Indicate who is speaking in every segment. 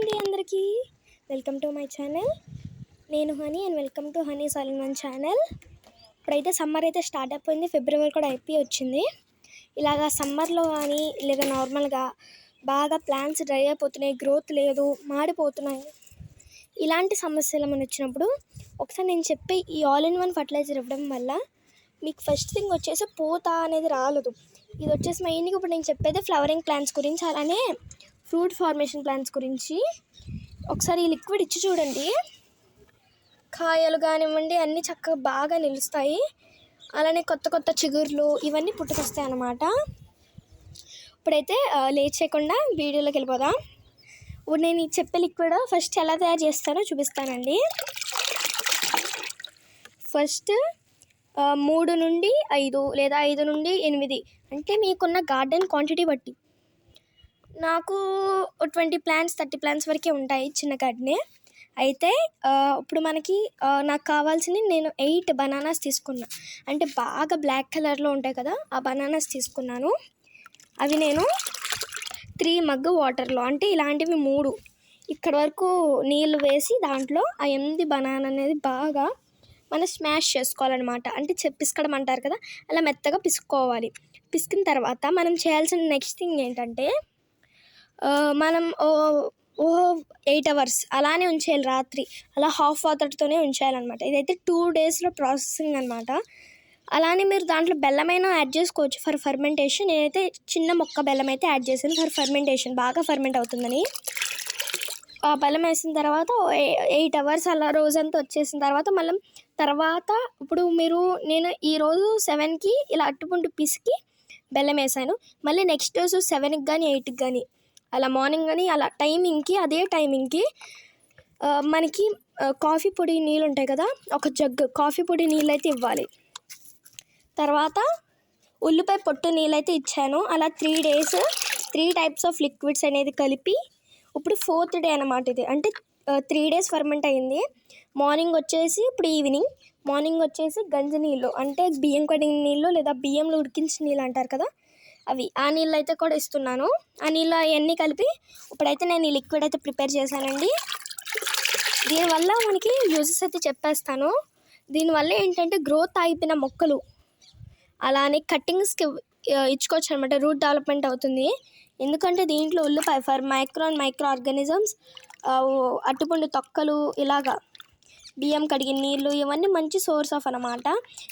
Speaker 1: అండి అందరికీ. Welcome to my channel. నేను Honey and welcome to Honey Salman channel. ఇప్పుడైతే సమ్మర్ అయితే స్టార్ట్ అయిపోయింది. ఫిబ్రవరి కూడా అయిపోయి వచ్చింది. ఇలాగా సమ్మర్లో కానీ లేదా నార్మల్గా బాగా ప్లాంట్స్ డ్రై అయిపోతున్నాయి గ్రోత్ లేదు మాడిపోతున్నాయి. ఇలాంటి సమస్యలు ఏమైనా వచ్చినప్పుడు ఒకసారి నేను చెప్పే ఈ ఆల్ ఇన్ వన్ ఫర్టిలైజర్ ఇవ్వడం వల్ల మీకు ఫస్ట్ థింగ్ వచ్చేసి పూత అనేది రాలదు. ఇది వచ్చేసి మెయిన్గా ఇప్పుడు నేను చెప్పేది ఫ్లవరింగ్ ప్లాంట్స్ గురించి అలానే ఫ్రూట్ ఫార్మేషన్ ప్లాంట్స్ గురించి ఒకసారి ఈ లిక్విడ్ ఇచ్చి చూడండి. కాయలు కానివ్వండి అన్నీ చక్కగా బాగా నిలుస్తాయి. అలానే కొత్త కొత్త చిగుర్లు ఇవన్నీ పుట్టుకొస్తాయి అన్నమాట. ఇప్పుడైతే లేచేయకుండా లేట్ చేయకుండా వీడియోలోకి వెళ్ళిపోదాం. ఇప్పుడు నేను ఈ చెప్పే లిక్విడ్ ఫస్ట్ ఎలా తయారు చేస్తానో చూపిస్తానండి. ఫస్ట్ మూడు నుండి ఐదు లేదా ఐదు నుండి ఎనిమిది. అంటే మీకున్న గార్డెన్ క్వాంటిటీ బట్టి. నాకు ట్వంటీ ప్లాంట్స్ థర్టీ ప్లాంట్స్ వరకే ఉంటాయి చిన్న గార్డెనే అయితే ఇప్పుడు మనకి నాకు కావాల్సింది నేను ఎయిట్ బనానాస్ తీసుకున్నా. అంటే బాగా బ్లాక్ కలర్లో ఉంటాయి కదా ఆ బనానాస్ తీసుకున్నాను. అవి నేను త్రీ మగ్ వాటర్లో అంటే ఇలాంటివి మూడు. ఇక్కడ వరకు నీళ్ళు వేసి దాంట్లో ఆ ఎనిమిది బనానా అనేది బాగా మనం స్మాష్ చేసుకోవాలన్నమాట. అంటే పిసుకడం పిసకడం అంటారు కదా అలా మెత్తగా పిసుక్కోవాలి పిసికిన తర్వాత మనం చేయాల్సిన నెక్స్ట్ థింగ్ ఏంటంటే మనం ఓ ఓ ఎయిట్ అవర్స్ అలానే ఉంచేయాలి రాత్రి. అలా హాఫ్ వాటర్తోనే ఉంచేయాలన్నమాట. ఇదైతే టూ డేస్లో ప్రాసెసింగ్ అనమాట అలానే మీరు దాంట్లో బెల్లమైనా యాడ్ చేసుకోవచ్చు ఫర్ ఫర్మెంటేషన్. నేనైతే చిన్న మొక్క బెల్లం అయితే యాడ్ చేశాను ఫర్ ఫర్మెంటేషన్. బాగా ఫర్మెంట్ అవుతుందని. ఆ బెల్లం వేసిన తర్వాత ఎయిట్ అవర్స్ అలా రోజంతా వచ్చేసిన తర్వాత మళ్ళీ తర్వాత ఇప్పుడు మీరు నేను ఈరోజు సెవెన్కి ఇలా అట్టుపుంటు పిసికి బెల్లం వేసాను. మళ్ళీ నెక్స్ట్ రోజు సెవెన్కి కానీ ఎయిట్కి కానీ అలా మార్నింగ్ కానీ అలా టైమింగ్కి అదే టైమింగ్కి మనకి కాఫీ పొడి నీళ్ళు ఉంటాయి కదా ఒక జగ్ కాఫీ పొడి నీళ్ళు అయితే ఇవ్వాలి. తర్వాత ఉల్లిపాయ పొట్టు నీళ్ళైతే ఇచ్చాను. అలా three days three types of liquids అనేది కలిపి ఇప్పుడు ఫోర్త్ డే అనమాట ఇది. అంటే త్రీ డేస్ ఫర్మెంట్ అయింది. మార్నింగ్ వచ్చేసి ఇప్పుడు ఈవినింగ్ మార్నింగ్ వచ్చేసి గంజి నీళ్ళు అంటే బియ్యం కడిగిన నీళ్ళు లేదా బియ్యంలో ఉడికించిన నీళ్ళు అంటారు కదా అవి ఆ నీళ్ళు అయితే కూడా ఇస్తున్నాను. ఆ నీళ్ళు అవన్నీ కలిపి ఇప్పుడైతే నేను ఈ లిక్విడ్ అయితే ప్రిపేర్ చేశానండి. దీనివల్ల మనకి యూజెస్ అయితే చెప్పేస్తాను. దీనివల్ల ఏంటంటే గ్రోత్ ఆగిపోయిన మొక్కలు అలానే కట్టింగ్స్కి ఇచ్చుకోవచ్చు అనమాట రూట్ డెవలప్మెంట్ అవుతుంది. ఎందుకంటే దీంట్లో ఉల్లిపాయ for micro and micro organisms అట్టుపండు తొక్కలు ఇలాగా బియ్యం కడిగిన నీళ్ళు ఇవన్నీ మంచి సోర్స్ ఆఫ్ అనమాట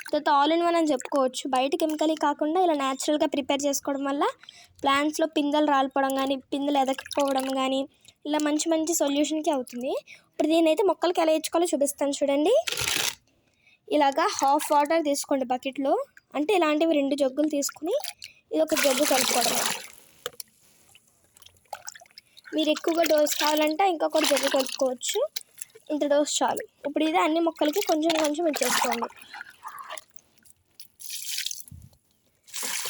Speaker 1: తర్వాత ఆల్ ఇన్ వన్ అని చెప్పుకోవచ్చు. బయట కెమికల్ కాకుండా ఇలా న్యాచురల్గా ప్రిపేర్ చేసుకోవడం వల్ల ప్లాంట్స్లో పిందెలు రాలిపోవడం కానీ పిందెలు ఎదకపోవడం కానీ ఇలా మంచి మంచి సొల్యూషన్కి అవుతుంది. ఇప్పుడు దీని అయితే మొక్కలకి ఎలా ఇచ్చుకోవాలో చూపిస్తాను చూడండి. ఇలాగా హాఫ్ వాటర్ తీసుకోండి బకెట్లో అంటే ఇలాంటివి రెండు జగ్గులు తీసుకుని ఇది ఒక జగ్గు కలుపుకోవడం. మీరు ఎక్కువగా డోస్ కావాలంటే ఇంకొకటి జగ్గు కలుపుకోవచ్చు. ఇంత డోస్ చాలు. ఇప్పుడు ఇది అన్ని మొక్కలకి కొంచెం కొంచెం ఇచ్చేసుకోండి.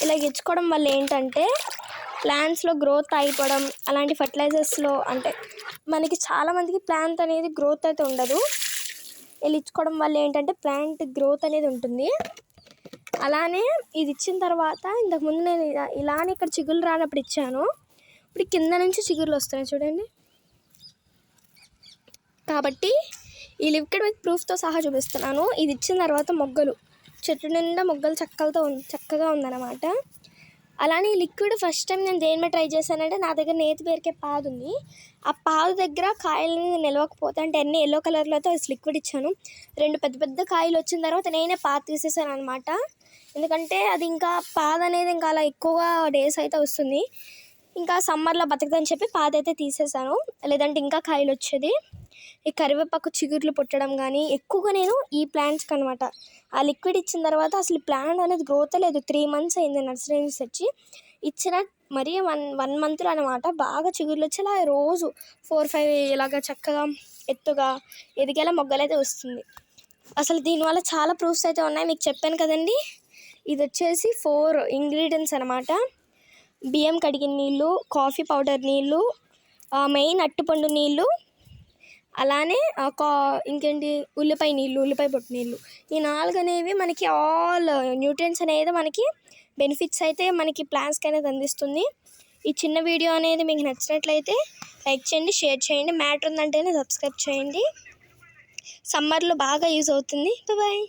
Speaker 1: ఇలా ఇచ్చుకోవడం వల్ల ఏంటంటే ప్లాంట్స్లో గ్రోత్ అయిపోవడం అలాంటి ఫర్టిలైజర్స్లో అంటే మనకి చాలామందికి ప్లాంట్ అనేది గ్రోత్ అయితే ఉండదు. వీళ్ళు ఇచ్చుకోవడం వల్ల ఏంటంటే ప్లాంట్ గ్రోత్ అనేది ఉంటుంది. అలానే ఇది ఇచ్చిన తర్వాత ఇంతకుముందు నేను ఇలా- ఇలానే ఇక్కడ చిగులు రానప్పుడు ఇచ్చాను. ఇప్పుడు కింద నుంచి చిగుర్లు వస్తున్నాయి చూడండి. కాబట్టి ఈ లిక్విడ్ విత్ ప్రూఫ్తో సహా చూపిస్తున్నాను. ఇది ఇచ్చిన తర్వాత మొగ్గలు. చెట్టు నిండా మొగ్గలు చక్కలతో చక్కగా ఉందన్నమాట. అలానే ఈ లిక్విడ్ ఫస్ట్ టైం నేను దేని మీద ట్రై చేశానంటే నా దగ్గర నేతి పేరుకే పాదు ఉంది. ఆ పాదు దగ్గర కాయలని నిలవకపోతే అంటే అన్ని ఎల్లో కలర్లతో లిక్విడ్ ఇచ్చాను. రెండు పెద్ద పెద్ద కాయలు వచ్చిన తర్వాత నేనే పాత తీసేసాను అనమాట ఎందుకంటే అది ఇంకా పాద అనేది ఇంకా అలా ఎక్కువగా డేస్ అయితే వస్తుంది. ఇంకా సమ్మర్లో బతకదని చెప్పి పాత అయితే తీసేసాను. లేదంటే ఇంకా కాయలు వచ్చేది. ఈ కరివేపాకు చిగుర్లు పుట్టడం కానీ ఎక్కువగా నేను ఈ ప్లాంట్స్కి అనమాట ఆ లిక్విడ్ ఇచ్చిన తర్వాత అసలు ప్లాంట్ అనేది గ్రోత్ లేదు త్రీ మంత్స్ అయింది నర్సరీ నుంచి వచ్చి. ఇచ్చిన మరీ వన్ వన్ మంత్లో అనమాట బాగా చిగుర్లు వచ్చి అలా రోజు ఫోర్ ఫైవ్ ఇలాగా చక్కగా ఎత్తుగా ఎదిగేలా మొగ్గలైతే వస్తుంది. అసలు దీనివల్ల చాలా ప్రూఫ్స్ అయితే ఉన్నాయి. మీకు చెప్పాను కదండి. ఇది వచ్చేసి ఫోర్ ఇంగ్రీడియంట్స్ అనమాట బియ్యం కడిగిన నీళ్ళు కాఫీ పౌడర్ నీళ్ళు మెయిన్ అట్టుపండు నీళ్ళు అలానే కా ఇంకేంటి? ఉల్లిపాయ నీళ్ళు ఉల్లిపాయ పొట్టు నీళ్ళు. ఈ నాలుగు అనేవి మనకి ఆల్ న్యూట్రియన్స్ అనేది మనకి బెనిఫిట్స్ అయితే మనకి ప్లాంట్స్కి అనేది అందిస్తుంది. ఈ చిన్న వీడియో అనేది మీకు నచ్చినట్లయితే లైక్ చేయండి షేర్ చేయండి. మ్యాటర్ ఉందంటేనే సబ్స్క్రైబ్ చేయండి. సమ్మర్లో బాగా యూజ్ అవుతుంది. బాయ్.